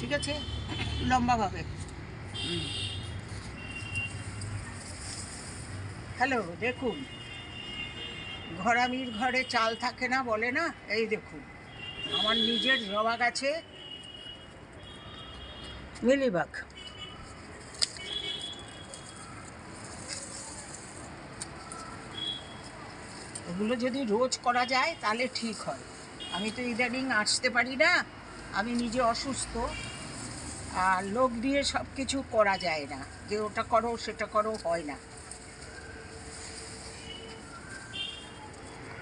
ঠিক আছে? লম্বাভাবে। হ্যালো, দেখুন। ঘরামির ঘরে চাল থাকে না বলে না? এই দেখুন, আমার নিজের জবা গাছে মিলিবাগ এগুলো যদি রোজ করা যায়, তাহলে ঠিক হয়। আমি তো ইদানিং আসতে পারি না। আমি নিজে অসুস্থ, আর লোক দিয়ে সব কিছু করা যায় না। যে ওটা করো, সেটা করো, হয় না।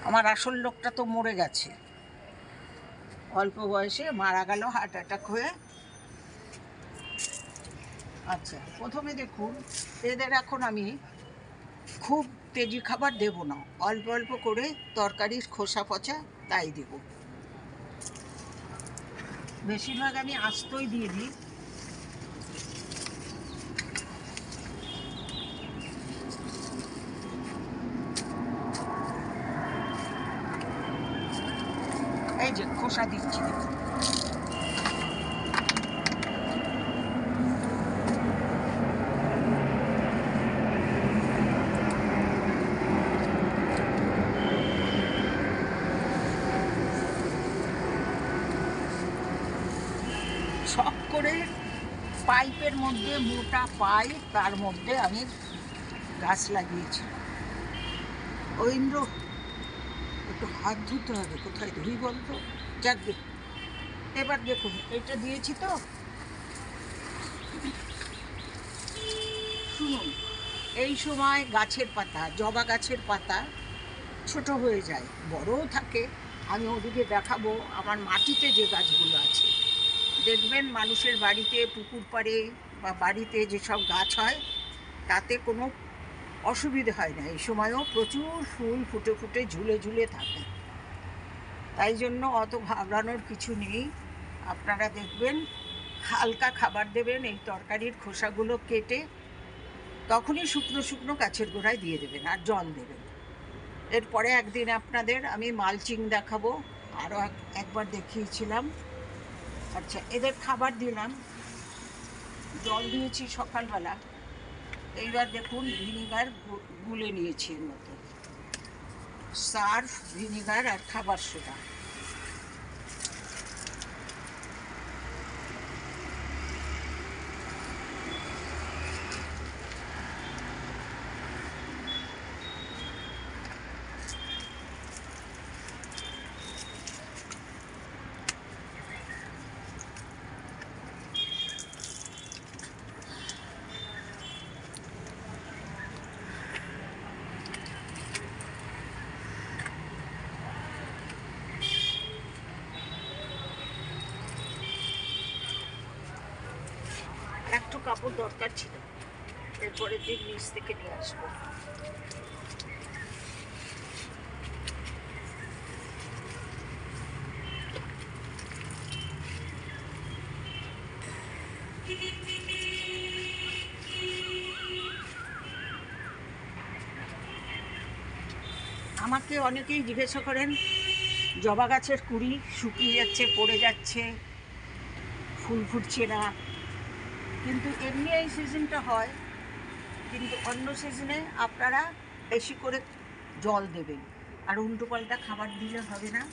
আমার আসল লোকটা তো মরে গেছে। অল্প বয়সে মারা গেল, হার্ট অ্যাটাক হয়ে। আচ্ছা প্রথমে দেখুন, এদের এখন আমি খুব তেজি খাবার দেব না। অল্প অল্প করে তরকারির খোসা পচা তাই দেব। বেশিরভাগ আমি আস্তই দিয়ে দিই। এই যে খোসা দিচ্ছি দেখুন শখ করে পাইপের মধ্যে মোটা পাইপ তার মধ্যে আমি গাছ লাগিয়েছি। ঐন্দ্র একটু হাত ধুতে হবে, কোথায় ধুই বলতো যাক। এবার দেখুন, এটা দিয়েছি তো। শুনুন, এই সময় গাছের পাতা, জবা গাছের পাতা ছোট হয়ে যায়, বড়ও থাকে। আমি ওদিকে দেখাবো, আমার মাটিতে যে গাছগুলো আছে। দেখবেন মানুষের বাড়িতে, পুকুর পাড়ে বা বাড়িতে যেসব গাছ হয়, তাতে কোনো অসুবিধে হয় না। এই সময়ও প্রচুর ফুল ফুটে ফুটে ঝুলে ঝুলে থাকে। তাই জন্য অত ঘাবড়ানোর কিছু নেই। আপনারা দেখবেন, হালকা খাবার দেবেন, এই তরকারির খোসাগুলো কেটে তখনই শুকনো শুকনো গাছের গোড়ায় দিয়ে দেবেন আর জল দেবেন। এরপরে একদিন আপনাদের আমি মালচিং দেখাবো। আরও এক- একবার দেখিয়েছিলাম। আচ্ছা এদের খাবার দিলাম। জল দিয়েছি সকালবেলা। এইবার দেখুন, ভিনিগার গুলে নিয়েছি এর মতো সার্ফ, ভিনিগার আর খাবার সোডা একটু কাপড় দরকার ছিল। এরপরের দিন নিচ থেকে নিয়ে আসব। আমাকে অনেকেই জিজ্ঞাসা করেন, জবা গাছের কুড়ি শুকিয়ে যাচ্ছে, পড়ে যাচ্ছে, ফুল ফুটছে না। কিন্তু এমনি এই সিজনটা হয়, কিন্তু অন্য সিজনে আপনারা বেশি করে জল দেবেন। আর উল্টো পাল্টা খাবার দিলে হবে না।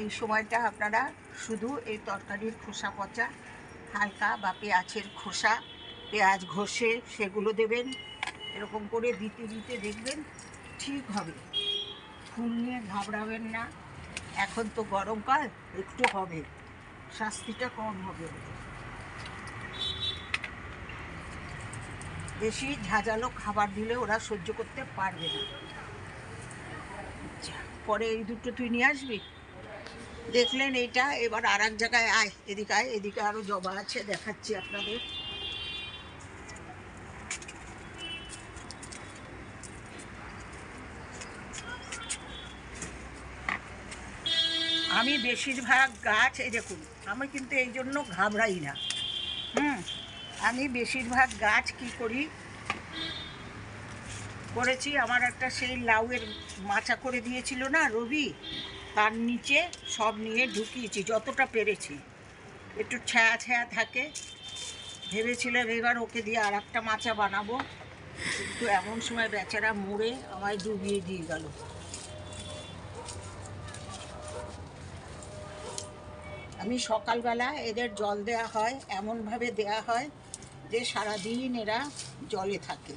এই সময়টা আপনারা শুধু এই তরকারির খোসা পচা, হালকা বা পেঁয়াজের খোসা, পেঁয়াজ ঘষে সেগুলো দেবেন, এরকম করে দিতে দিতে দেখবেন ঠিক হবে। ফুল নিয়ে ঘাবড়াবেন না। এখন তো গরমকাল, একটু হবে। শাস্তিটা কম হবে। বেশি ঝাঁঝালো খাবার দিলে ওরা সহ্য করতে পারবে না। পরে এই দুটো তুই নিয়ে আসবি? দেখলেন এইটা, এবার আর এক জায়গায় আয়, এদিকে আয়, এদিকে আরও জবা আছে, দেখাচ্ছি আপনাদের। আমি বেশিরভাগ গাছ, এই দেখুন, আমি কিন্তু এই জন্য ঘাবড়াই না। হুম আমি বেশিরভাগ গাছ কি করি? করেছি, আমার একটা সেই লাউয়ের মাচা করে দিয়েছিল না রবি? তার নিচে সব নিয়ে ঢুকিয়েছি, যতটা পেরেছি। একটু ছায়া ছায়া থাকে। ভেবেছিলাম এবার ওকে দিয়ে আর একটা মাচা বানাবো। কিন্তু এমন সময় বেচারা মরে আমায় ডুবিয়ে দিয়ে গেল। আমি সকালবেলা এদের জল দেয়া হয়, এমনভাবে দেয়া হয় যে সারাদিন এরা জলে থাকে।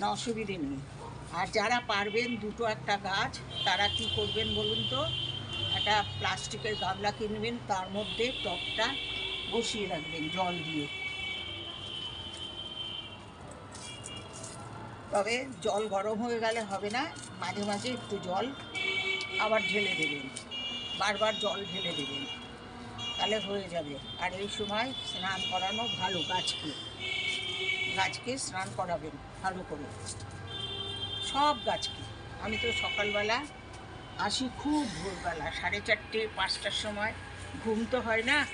না অসুবিধে নেই। আর যারা পারবেন দুটো একটা গাছ, তারা কি করবেন বলুন তো? একটা প্লাস্টিকের গামলা কিনবেন তার মধ্যে টবটা বসিয়ে রাখবেন জল দিয়ে। তবে জল গরম হয়ে গেলে হবে না, মাঝে মাঝে একটু জল আবার ঢেলে দেবেন। বারবার জল ঢেলে দেবেন। তাহলে হয়ে যাবে। আর এই সময় স্নান করানো ভালো, গাছকে। গাছকে স্নান করাবেন ভালো করে। সব গাছকে। আমি তো সকালবেলা আসি খুব ভোরবেলা, সাড়ে চারটে, পাঁচটার সময়। ঘুম তো হয় না।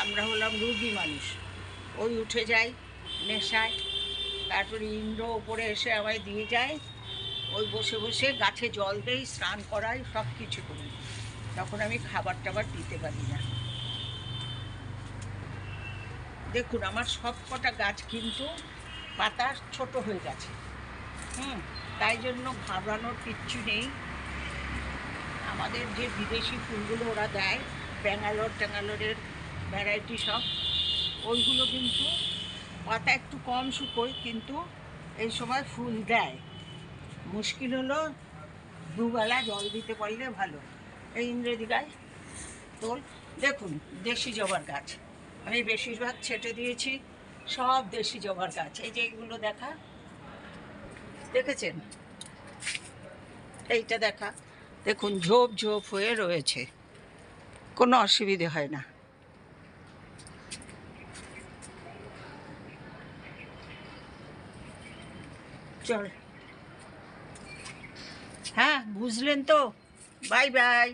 আমরা হলাম রুগী মানুষ। ওই উঠে যাই নেশায়। তারপরে ইন্দ্র ওপরে এসে আমায় দিয়ে যায়। ওই বসে বসে গাছে জল দেই, স্নান করাই সব কিছু করি। তখন আমি খাবার টাবার দিতে পারি না। দেখুন, আমার সব কটা গাছ কিন্তু পাতা ছোট হয়ে গেছে। হুম, তাই জন্য ঘাবড়ানোর কিচ্ছু নেই। আমাদের যে বিদেশি ফুলগুলো ওরা দেয়, ব্যাঙ্গালোর ট্যাঙ্গালোরের ভ্যারাইটি সব, ওইগুলো কিন্তু পাতা একটু কম শুকোয়, কিন্তু এই সময় ফুল দেয়। মুশকিল হলো দুবেলা জল দিতে পারলে ভালো। এই গাছ তোল। দেখুন, দেশি জবার গাছ। আমি বেশিরভাগ ছেটে দিয়েছি, সব দেশি জবার গাছ, এই যে এইগুলো দেখা। দেখেছেন? এইটা দেখা। দেখুন, ঝোপ ঝোপ হয়ে রয়েছে। কোনো অসুবিধে হয় না। চল। হ্যাঁ বুঝলেন তো? Bye bye.